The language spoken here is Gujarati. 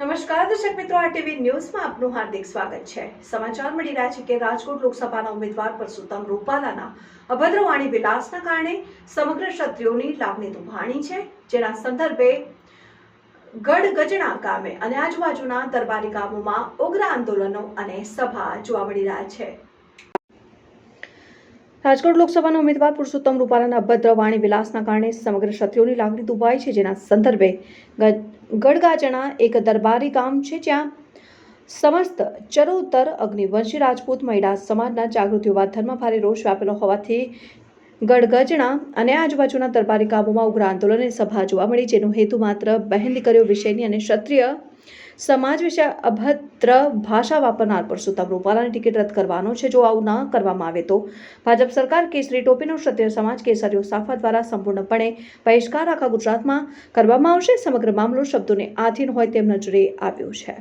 નમસ્કાર, દર્શક મિત્રો, આ ટીવી ન્યૂઝમાં આપનું હાર્દિક સ્વાગત છે. સમાચાર મળી રહ્યા છે કે રાજકોટ લોકસભાના ઉમેદવાર પરસોત્તમ રૂપાલાના અભદ્ર વાણી વિલાસના કારણે સમગ્ર ક્ષત્રિયોની લાગણી દુભાણી છે. જેના સંદર્ભે ગઢગજણા ગામે અને આજુબાજુના દરબારી ગામોમાં ઉગ્ર આંદોલનો અને સભા જોવા મળી રહ્યા છે. રાજકોટ લોકસભાના ઉમેદવાર પુરુષોત્તમ રૂપાલાના અભદ્ર વાણી વિલાસના કારણે સમગ્ર ક્ષત્રિયોની લાગણી દુભાઈ છે. જેના સંદર્ભે ગઢગાજણા એક દરબારી ગામ છે. જ્યાં સમસ્ત ચરોતર અગ્નિવંશી રાજપૂત મહિલા સમાજના જાગૃત યુવા ધર્મ ભારે રોષ વ્યાપેલો હોવાથી ગઢગજણા અને આજુબાજુના દરબારી ગામોમાં ઉગ્ર આંદોલનની સભા જોવા મળી, જેનો હેતુ માત્ર બહેન દીકરીઓ વિશેની અને ક્ષત્રિય સમાજ વિશે અભદ્ર ભાષા વાપરનાર પરસોત્તમ રૂપાલાની ટિકિટ રદ કરવાનો છે જો આવું ન કરવામાં આવે તો. ભાજપ સરકાર કેસરી ટોપીનો ક્ષત્રિય સમાજ કેસરીઓ સાફા દ્વારા સંપૂર્ણપણે બહિષ્કાર આખા ગુજરાતમાં કરવામાં આવશે. સમગ્ર મામલો શબ્દોને આધીન હોય તેમ નજરે આવ્યો છે.